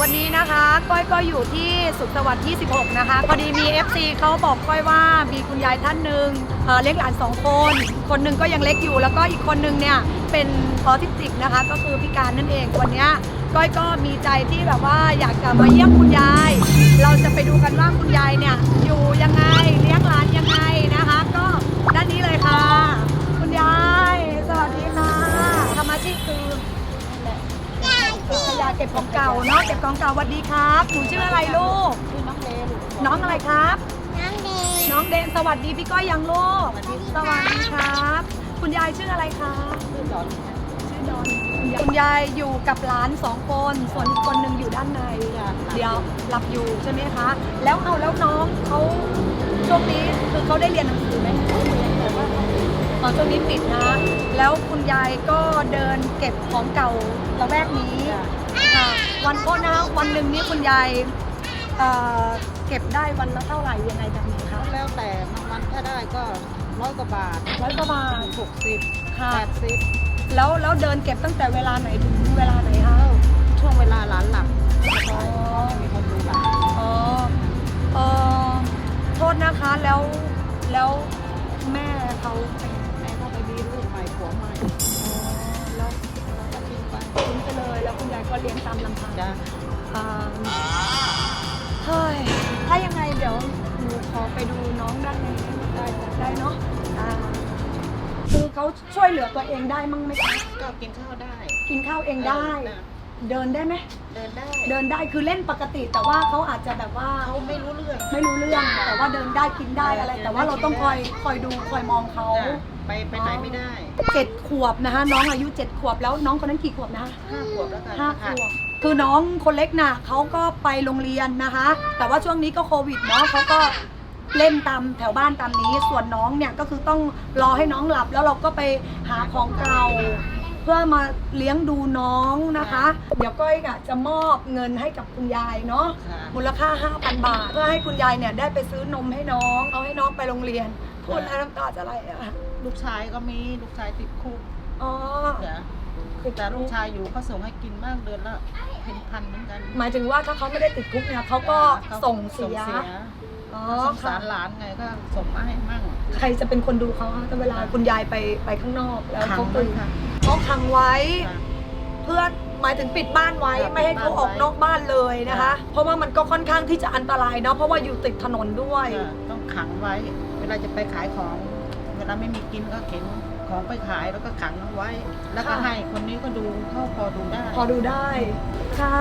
วันนี้นะคะ ก้อยก็อยู่ที่สุขสวัสดิ์26 นะคะพอดีมี FC เขาบอกก้อยว่ามีคุณยายท่านหนึ่งเอ่อเลี้ยงหลานสองคน คนหนึ่งก็ยังเล็กอยู่ แล้วก็อีกคนหนึ่งเนี่ยเป็นออทิสติกนะคะ ก็คือพิการนั่นเองวันเนี้ยก้อยก็มีใจที่แบบว่าอยากจะมาเยี่ยมคุณยาย เราจะไปดูกันว่าคุณยายเนี่ยอยู่ยังไงเลี้ยงหลานยังไงนะคะ ก็ด้านนี้เลยค่ะ คุณยาย สวัสดีค่ะทำอาชีพคือ ขยะเก็บของเก่าเนาะเก็บของเก่าสวัสดีครับหนูชื่ออะไรลูกชื่อน้องเลนน้องอะไรครับ น้องเดย์น้องเดนสวัสดีพี่ก้อยยังลูกสวัสดีสวัสดีครับ คุณยายชื่ออะไรคะชื่อดอนชื่อดอนคุณยายอยู่กับหลานสองคนส่วนอีกคนหนึ่งอยู่ด้านในเดี๋ยวหลับอยู่ใช่ไหมคะ แล้วเอาแล้วน้องเขาช่วงนี้คือเขาได้เรียนหนังสือไหม ตอนช่วงนี้ปิดนะ แล้วคุณยายก็เดินเก็บของเก่าละแวกนี้ค่ะวันโทษนะคะวันหนึ่งนี่คุณยายเอ่อเก็บได้วันละเท่าไหร่ยังไงแบบนี้คะแล้วแต่บางวันถ้าได้ก็ร้อยกว่าบาทร้อยกว่าบาทหกสิบค่ะแปดสิบแล้วแล้วเดินเก็บตั้งแต่เวลาไหนถึงเวลาไหนคะช่วงเวลาหลานหลับอ๋อ มีคนดูหลานอ๋อเออโทษนะคะแล้วแล้วแม่ เขาเป็นแม่ก็ไปมีลูกใหม่ผัวใหม่อ๋อแล้วก็ทิ้งไปทิ้งไปเลย แล้วคุณยายก็เลี้ยงตามลำพังจ้ะอ่าเฮ้ยถ้ายังไงเดี๋ยวหนูขอไปดูน้องด้านในได้ได้เนาะอ่าคือเขาช่วยเหลือตัวเองได้มั้งไหมคะก็กินข้าวได้ กินข้าวเองได้ เออ เดินได้ไหมเดินได้เดินได้คือเล่นปกติ แต่ว่าเขาอาจจะแบบว่าเขาไม่รู้เรื่อง ไม่รู้เรื่อง แต่ว่าเดินได้กินได้อะไร แต่ว่าเราต้องคอยคอยดูคอยมองเขาจ้ะไปไปไหนไม่ได้เจ็ดขวบนะคะน้องอายุเจ็ดขวบแล้วน้องคนนั้นกี่ขวบนะคะห้าขวบแล้วกันห้าขวบคือน้องคนเล็กน่ะเขาก็ไปโรงเรียนนะคะ แต่ว่าช่วงนี้ก็โควิดเนาะเขาก็เล่นตามแถวบ้านตามนี้ ส่วนน้องเนี่ยก็คือต้องรอให้น้องหลับแล้วเราก็ไปหาของเก่าเพื่อมาเลี้ยงดูน้องนะคะ เดี๋ยวก้อยอะจะมอบเงินให้กับคุณยายเนาะค่ะมูลค่า 5,000 บาท เพื่อให้คุณยายเนี่ยได้ไปซื้อนมให้น้องเอาให้น้องไปโรงเรียนพูดแล้วน้ำตาจะไหลอะลูกชายก็มีลูกชายติดคุกอ๋อจ้ะแต่ลูกชายอยู่เขาส่งให้กินบ้างเดือนละเป็นพันเหมือนกัน หมายถึงว่าถ้าเขาไม่ได้ติดคุกเนี่ยเขาก็ส่งเสียอ๋อสงค่ะสารหลานไงก็ส่งมาให้มั่ง ใครจะเป็นคนดูเขาคะแต่เวลาคุณยายไปไปข้างนอกแล้วขัเขางตื่น ค่ะเขาขังไว้ค่ะเพื่อหมายถึงปิดบ้านไว้ค่ะไม่ให้เขาออกปิดบ้านไว้นอกบ้านเลยนะคะค่ะเพราะว่ามันก็ค่อนข้างที่จะอันตรายเนาะเพราะว่าอยู่ติดถนนด้วยค่ะต้องขังไว้ เวลาจะไปขายของเวลาไม่มีกินก็เข็นของไปขายแล้วก็ขังเอาไว้ แล้วก็ค่ะให้คนนี้ก็ดูเข้าพอดูได้ พอดูได้ ค่ะ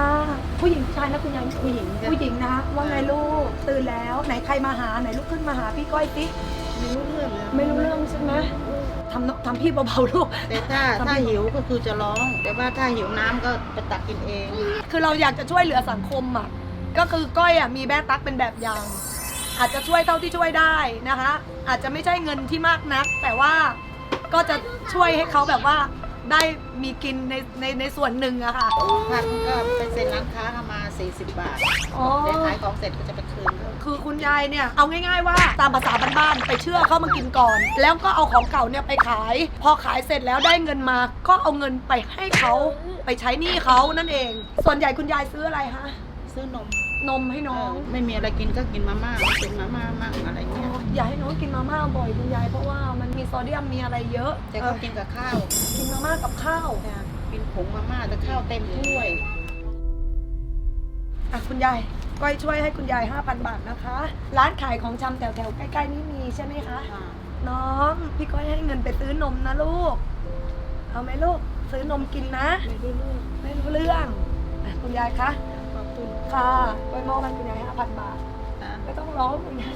ผู้หญิงผู้ชายนะคุณยายผู้หญิงจ้ะผู้หญิงนะว่าไงลูกตื่นแล้วไหนใครมาหาไหนลุกขึ้นมาหาพี่ก้อยสิไม่รู้เรื่องเลยไม่รู้เรื่องใช่ไหม ทำนทำพี่เบาๆลูก แต่ถ้าทำไมถ้าหิวก็คือจะร้อง แต่ว่าถ้าหิวน้ำก็ไปตักกินเอง คือเราอยากจะช่วยเหลือสังคมอะ ก็คือก้อยอะมีแม่ตั๊กเป็นแบบอย่าง อาจจะช่วยเท่าที่ช่วยได้นะคะ อาจจะไม่ใช่เงินที่มากนัก แต่ว่าก็จะช่วยให้เขาแบบว่าได้มีกินในในในส่วนหนึ่งอะค่ะ ผักก็ไปเซ็นร้านค้าเข้ามา 40 บาทอ๋อเดี๋ยวขายของเสร็จก็จะไปคืนเขา คือคุณยายเนี่ยเอาง่ายๆว่าตามภาษาบ้านๆไปเชื่อเข้ามากินก่อน แล้วก็เอาของเก่าเนี่ยไปขาย พอขายเสร็จแล้วได้เงินมา ก็เอาเงินไปให้เขาไปใช้หนี้เขานั่นเอง ส่วนใหญ่คุณยายซื้ออะไรคะซื้อนมนมให้น้องเไม่มีอะไรกินก็กินมาม่าเป็นมาม่ามั่งอะไรเงี้ยอย่าให้น้องกินมาม่าบ่อยคุณยายเพราะว่ามันมีโซเดียมมีอะไรเยอะแต่เอก็อกินกับข้าว กินมาม่ากับข้าวกินผงมาม่าแต่ข้าวเต็มถ้วย อะคุณยายก้อยช่วยให้คุณยาย 5,000 บาทนะคะ ร้านขายของชำแถวๆ ใกล้ๆ นี้มีใช่ไหมคะ น้อง พี่ก้อยให้เงินไปซื้อนมนะลูก เอาไหมลูก ซื้อนมกินนะ ไม่รู้เรื่องไม่รู้เรื่องอะคุณยายคะ ขอบคุณค่ะก้อยมอบให้คุณยาย5,000 บาทนะไม่ต้องร้องคุณยาย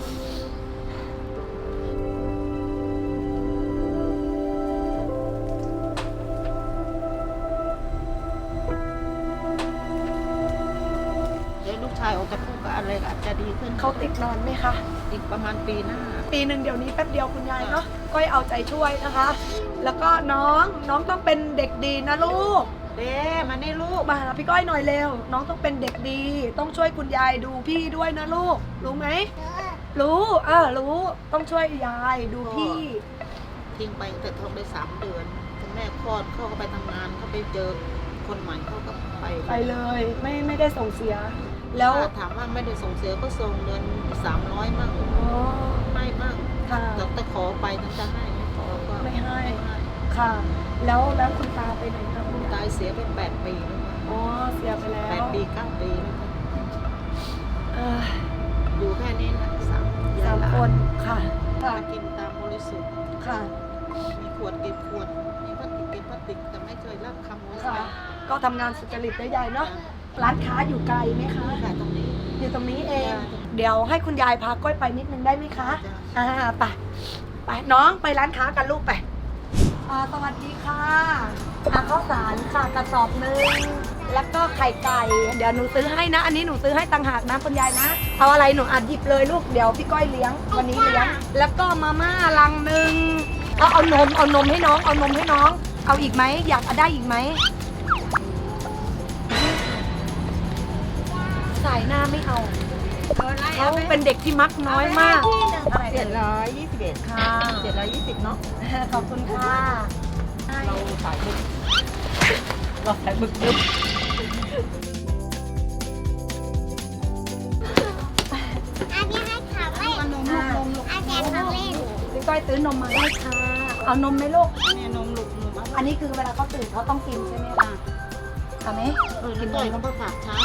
จากคุกก็อะไรก็อาจจะดีขึ้นเขาติดนอนไหมคะ อีกประมาณปีหน้า ปีหนึ่งเดี๋ยวนี้แป๊บเดียวคุณยายเนาะก้อยเอาใจช่วยนะคะ แล้วก็น้องน้องต้องเป็นเด็กดีนะลูกเด้มานี่ลูกมาหาพี่ก้อยหน่อยเร็ว น้องต้องเป็นเด็กดี ต้องช่วยคุณยายดูพี่ด้วยนะลูก รู้ไหมรู้เออรู้ต้องช่วยยายดูพี่ ทิ้งไปแต่ท้องได้สามเดือนคุณแม่คลอดเขาก็ไปทำงานเขาไปเจอคนใหม่เขาก็ไปไปเลย ไม่ไม่ได้ส่งเสีย แล้วถ้าถามว่าไม่ได้ส่งเสียก็ส่งเดือนสามร้อยบ้างอ๋อไม่บ้างค่ะแต่แต่ขอไปถึงจะให้ไม่ขอก็ไม่ให้ไม่ให้ค่ะ แล้วแล้วคุณตาไปไหนคะคุณตายเสียไปแปดปีแล้วนะอ๋อเสียไปแล้วแปดปีเก้าปีแล้วนะเอ่ออยู่แค่นี้นะสามสามคนค่ะถ้าค่ะกินตามบริสุทธิ์ค่ะ มีขวดเก็บขวดมีพลาสติกเก็บพลาสติกแต่ไม่เคยรับคำโวยค่ะก็ทำงานสุจริตได้ใหญ่เนาะ ร้านค้าอยู่ไกลไหมคะขายตรงนี้ อยู่ตรงนี้เองจ้ะเดี๋ยวให้คุณยายพาก้อยไปนิดนึงได้ไหมคะจ้ะอ่าไปไปน้องไปร้านค้ากันลูกไปอ่าสวัสดีค่ะอาข้าวสารค่ะกระสอบหนึ่งแล้วก็ไข่ไก่ เดี๋ยวหนูซื้อให้นะ อันนี้หนูซื้อให้ต่างหากนะคุณยายนะ เอาอะไรหนูอัดหยิบเลยลูก เดี๋ยวพี่ก้อยเลี้ยงวันนี้เลี้ยง แล้วก็มาม่าลังหนึ่งเอาเอานมเอานมให้น้อง เอานมให้น้อง เอาอีกไหมอยากเอาได้อีกไหมายหน้าไม่เอาเขาเป็นเด็กที่มักน้อยมากอะไรเจ็เอ่ดยร้อยยี่สิบเอ็ดค่ะเจ็ดร้อยยี่สิบเนาะขอบคุณค่ะ เราสายบึกเราสายบึกบึกอันนี้ให้ขับเล่นเอานมลูกนมลูกอันนี้ขับเล่นพี่ก้อยซื้อนมมาให้ค่ะ เอานมไหมลูกเนี่ยนมลูกนมอันนี้คือเวลาเขาตื่นเขาต้องกินใช่ไหมคะทำไหมเออแล้วต่อยเขาไปฝากช้า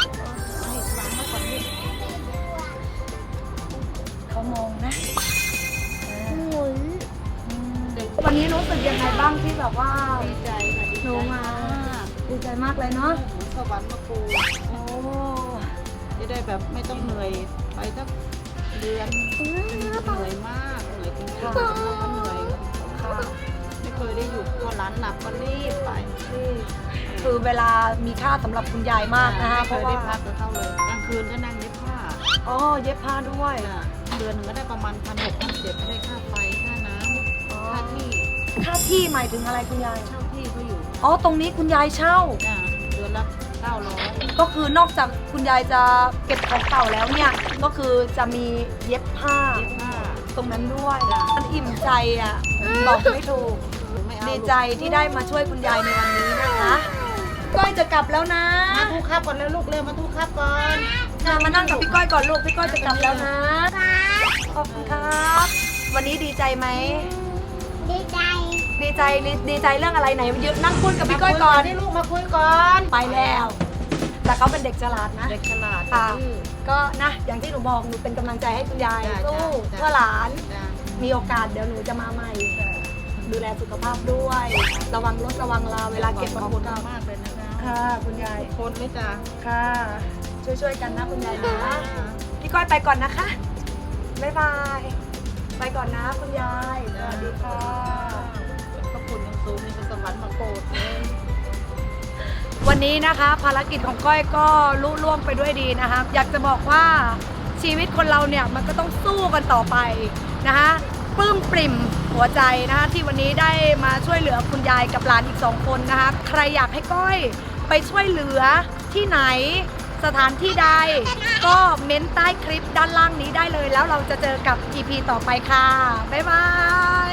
เขามองนะเออหมุนอืมวันนี้รู้สึกยังไงบ้างที่แบบว่าดีใจค่ะดีหนูใจมาดีใจมากเลยเนาะสวรรค์มาปูโอ้จะได้แบบไม่ต้องเหนื่อยไปสักเดือนเหนื่อยมากเหนื่อยจริงๆแล้วก็เหนื่อยค่ะไม่เคยได้หยุดพอร้านหลับก็รีบไปนี่คือเวลามีค่าสำหรับคุณยายมากนะคะเพไม่ราะเคยว่าได้พักกับเขาเลยกลางคืนก็นั่งเย็บผ้าอ๋อเย็บผ้าด้วยจ้ะ เดือนหนึ่งก็ได้ประมาณพันหกพันเจ็ดได้ค่าไฟค่าน้ำอ๋อค่าที่ค่าที่หมายถึงอะไรคุณยาย เช่าที่เขาอยู่อ๋อ ตรงนี้คุณยายเช่า จ้ะเดือนละเก้าร้อยก็คือนอกจากคุณยายจะเก็บของเก่าแล้วเนี่ย ก็คือจะมีเย็บผ้า เย็บผ้า ตรงนั้นด้วย จ้ะ มันอิ่มใจอะ บอกไม่ถูกไม่เอาดีใจที่ได้มาช่วยคุณยายในวันนี้นะคะก้อยจะกลับแล้วนะมาทุกครับก่อนแล้วลูกเร็วมาทุกครับก่อน ค่ะมานั่งกับพี่ก้อยก่อนลูก พี่ก้อยจะกลับแล้วนะ ขอบคุณครับ วันนี้ดีใจไหม ดีใจ ดีใจดีดีใจเรื่องอะไรไหนยืนนั่งพูดกับพี่ก้อยก่อนให้ลูกมาคุยก่อน ไปแล้ว แต่เขาเป็นเด็กฉลาดนะ เด็กฉลาดค่ะ ดื้อ ก็นะ อย่างที่หนูบอกหนูเป็นกำลังใจให้คุณยายจ้ะสู้จ้ะ เพื่อหลาน จ้ะมีโอกาสเดี๋ยวหนูจะมาใหม่ ดูแลสุขภาพด้วย ระวังรถระวังลาเวลาเก็บขขออบงคุณเก่ามากเลยนะคะค่ะ คุณยายทุกคนเลยจ้ะค่ะ ช่วยๆกันนะคุณยายนะ พี่ก้อยไปก่อนนะคะ บ๊ายบาย ไปก่อนนะคุณยาย สวัสดีค่ะขอบคุณยังสูงมีสวรรค์มาโปรดเลยวันนี้นะคะภารกิจของก้อยก็ลุล่วงไปด้วยดีนะคะอยากจะบอกว่าชีวิตคนเราเนี่ยมันก็ต้องสู้กันต่อไปนะคะปลื้มปริ่มหัวใจนะคะที่วันนี้ได้มาช่วยเหลือคุณยายกับหลานอีกสองคนนะคะใครอยากให้ก้อยไปช่วยเหลือที่ไหน สถานที่ใด ก็เม้นใต้คลิปด้านล่างนี้ได้เลย แล้วเราจะเจอกับ EP ต่อไปค่ะ บ๊ายบาย